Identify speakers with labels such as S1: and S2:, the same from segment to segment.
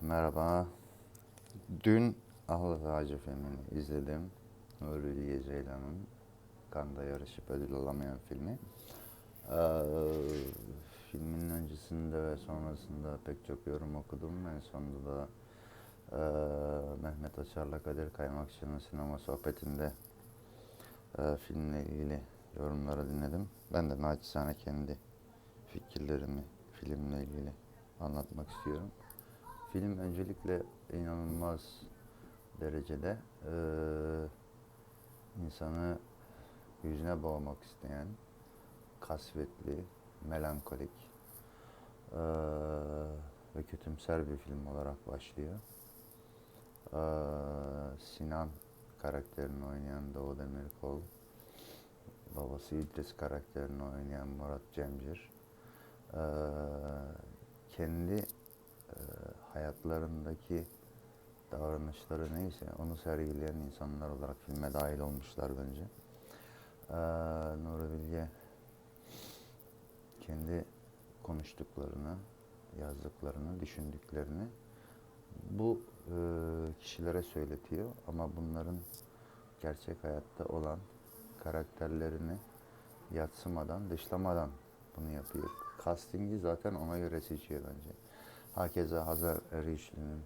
S1: merhaba. Dün Ahlat Ağacı filmini izledim. Nuri Bilge Ceylan'ın Kanda yarışıp ödül alamayan filmi. Ee, filmin öncesinde ve sonrasında pek çok yorum okudum. En sonunda da e, Mehmet Açar'la Kadir Kaymakçı'nın sinema sohbetinde e, filmle ilgili yorumları dinledim. Ben de naçizane kendi fikirlerimi filmle ilgili anlatmak istiyorum. Film öncelikle inanılmaz derecede eee, insanı yüzüne boğmak isteyen, kasvetli, melankolik eee, ve kötümser bir film olarak başlıyor. Eee, Sinan karakterini oynayan Doğu Demirkol, babası İdris karakterini oynayan Murat Cemcir, eee, kendi eee, hayatlarındaki davranışları neyse onu sergileyen insanlar olarak filme dahil olmuşlar bence. Eee Nuri Bilge kendi konuştuklarını, yazdıklarını, düşündüklerini bu eee, kişilere söyletiyor ama bunların gerçek hayatta olan karakterlerini yatsımadan, dışlamadan bunu yapıyor. Casting'i zaten ona göre seçiyor bence. Hakeza Hazar Erişli'nin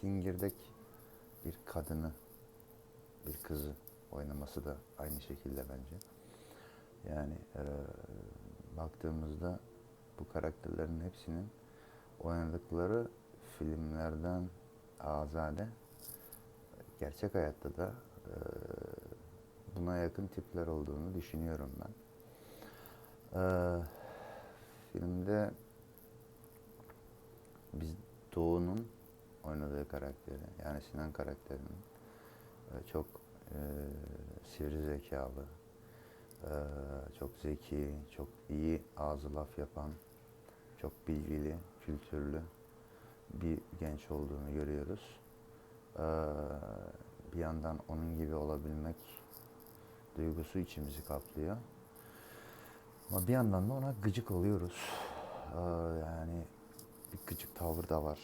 S1: fingirdek bir kadını, bir kızı oynaması da aynı şekilde bence. Yani eee, baktığımızda bu karakterlerin hepsinin oynadıkları filmlerden azade gerçek hayatta da eee, buna yakın tipler olduğunu düşünüyorum ben. Eee, filmde biz Doğu'nun oynadığı karakteri yani Sinan karakterinin e, çok e, sivri zekalı, e, çok zeki, çok iyi ağzı laf yapan, çok bilgili, kültürlü bir genç olduğunu görüyoruz. E, bir yandan onun gibi olabilmek duygusu içimizi kaplıyor. Ama bir yandan da ona gıcık oluyoruz. Ee, yani bir gıcık tavır da var.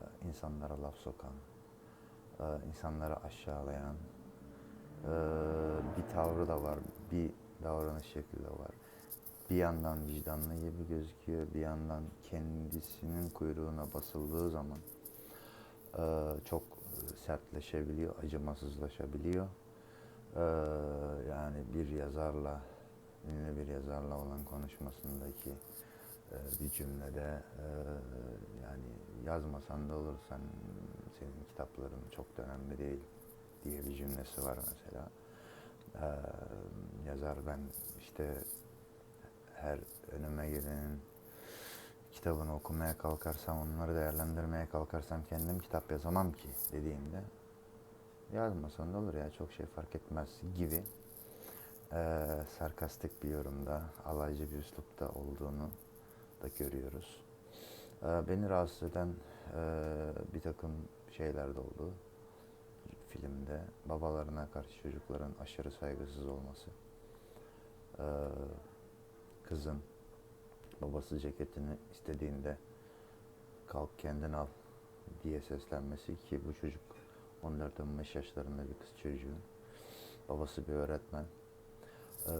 S1: Ee, insanlara laf sokan, e, insanları aşağılayan e, bir tavrı da var. Bir davranış şekli de var. Bir yandan vicdanlı gibi gözüküyor, bir yandan kendisinin kuyruğuna basıldığı zaman e, çok sertleşebiliyor, acımasızlaşabiliyor. Ee, yani bir yazarla, ünlü bir yazarla olan konuşmasındaki e, bir cümlede e, yani yazmasan da olur sen senin kitapların çok da önemli değil diye bir cümlesi var mesela. Ee, yazar ben işte her önüme gelenin kitabını okumaya kalkarsam, onları değerlendirmeye kalkarsam kendim kitap yazamam ki dediğimde yazmasan da olur ya çok şey fark etmez gibi eee sarkastik bir yorumda, alaycı bir üslupta olduğunu da görüyoruz. Eee, beni rahatsız eden eee, bir takım şeyler de oldu filmde. Babalarına karşı çocukların aşırı saygısız olması. Eee, kızın babası ceketini istediğinde kalk kendin al diye seslenmesi ki bu çocuk 14-15 yaşlarında bir kız çocuğu. Babası bir öğretmen. Ee,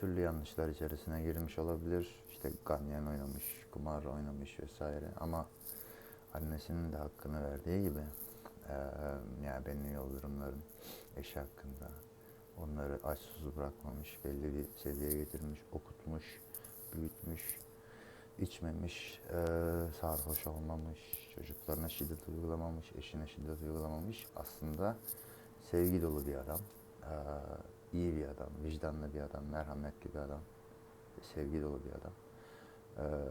S1: türlü yanlışlar içerisine girmiş olabilir. İşte ganyan oynamış, kumar oynamış vesaire. Ama annesinin de hakkını verdiği gibi ee, yani belli yıldırımların eşi hakkında onları aç bırakmamış, belli bir seviyeye getirmiş, okutmuş, büyütmüş, içmemiş, eee, sarhoş olmamış, çocuklarına şiddet uygulamamış, eşine şiddet uygulamamış. Aslında sevgi dolu bir adam, eee, iyi bir adam, vicdanlı bir adam, merhametli bir adam, sevgi dolu bir adam. Eee,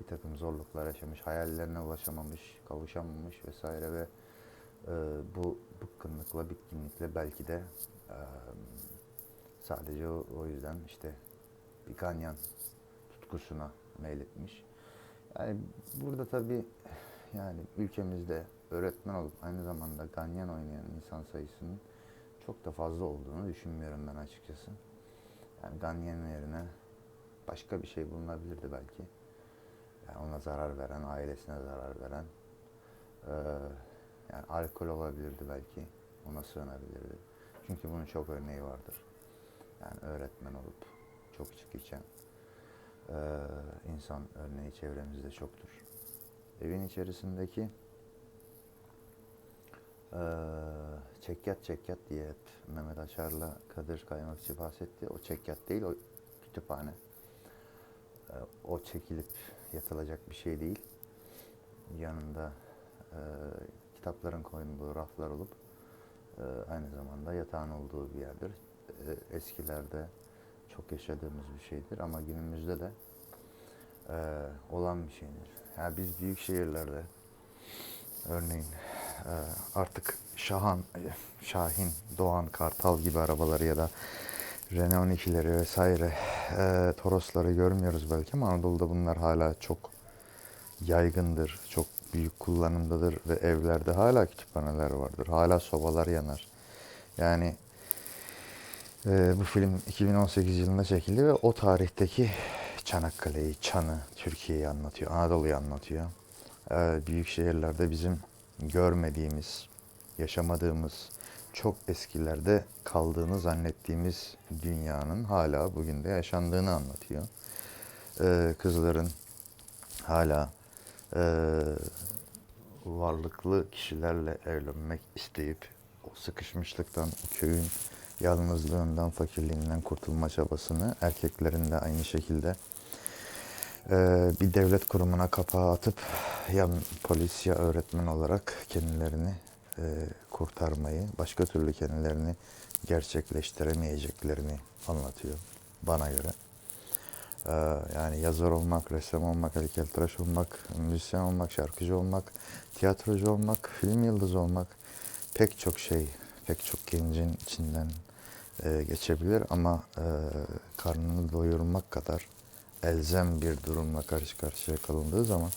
S1: bir takım zorluklar yaşamış, hayallerine ulaşamamış, kavuşamamış vesaire ve eee, bu bıkkınlıkla, bitkinlikle belki de eee, sadece o, o yüzden işte bir ganyan tutkusuna meyletmiş. Yani burada tabii yani ülkemizde öğretmen olup aynı zamanda ganyan oynayan insan sayısının çok da fazla olduğunu düşünmüyorum ben açıkçası. Yani ganyan yerine başka bir şey bulunabilirdi belki. Yani ona zarar veren, ailesine zarar veren e, yani alkol olabilirdi belki. Ona sığınabilirdi. Çünkü bunun çok örneği vardır. Yani öğretmen olup çok içki içen e, insan örneği çevremizde çoktur. Evin içerisindeki e, çekyat çekyat diye hep Mehmet Açar'la Kadir Kaymakçı bahsetti. O çekyat değil, o kütüphane. E, o çekilip yatılacak bir şey değil. Yanında e, kitapların koyulduğu raflar olup e, aynı zamanda yatağın olduğu bir yerdir. E, eskilerde çok yaşadığımız bir şeydir ama günümüzde de e, olan bir şeydir. Yani biz büyük şehirlerde örneğin artık Şahan, e, Şahin, Doğan, Kartal gibi arabaları ya da Renault 12'leri vesaire e, Toros'ları görmüyoruz belki ama Anadolu'da bunlar hala çok yaygındır, çok büyük kullanımdadır ve evlerde hala kütüphaneler vardır, hala sobalar yanar. Yani e, bu film 2018 yılında çekildi ve o tarihteki Çanakkale'yi, Çan'ı, Türkiye'yi anlatıyor, Anadolu'yu anlatıyor. E, büyük şehirlerde bizim görmediğimiz, yaşamadığımız, çok eskilerde kaldığını zannettiğimiz dünyanın hala bugün de yaşandığını anlatıyor. E, kızların hala e, varlıklı kişilerle evlenmek isteyip o sıkışmışlıktan, o köyün yalnızlığından, fakirliğinden kurtulma çabasını erkeklerin de aynı şekilde bir devlet kurumuna kapağı atıp ya polis ya öğretmen olarak kendilerini e, kurtarmayı, başka türlü kendilerini gerçekleştiremeyeceklerini anlatıyor bana göre. Ee, yani yazar olmak, ressam olmak, heykeltıraş olmak, müzisyen olmak, şarkıcı olmak, tiyatrocu olmak, film yıldızı olmak pek çok şey, pek çok gencin içinden e, geçebilir ama e, karnını doyurmak kadar elzem bir durumla karşı karşıya kalındığı zaman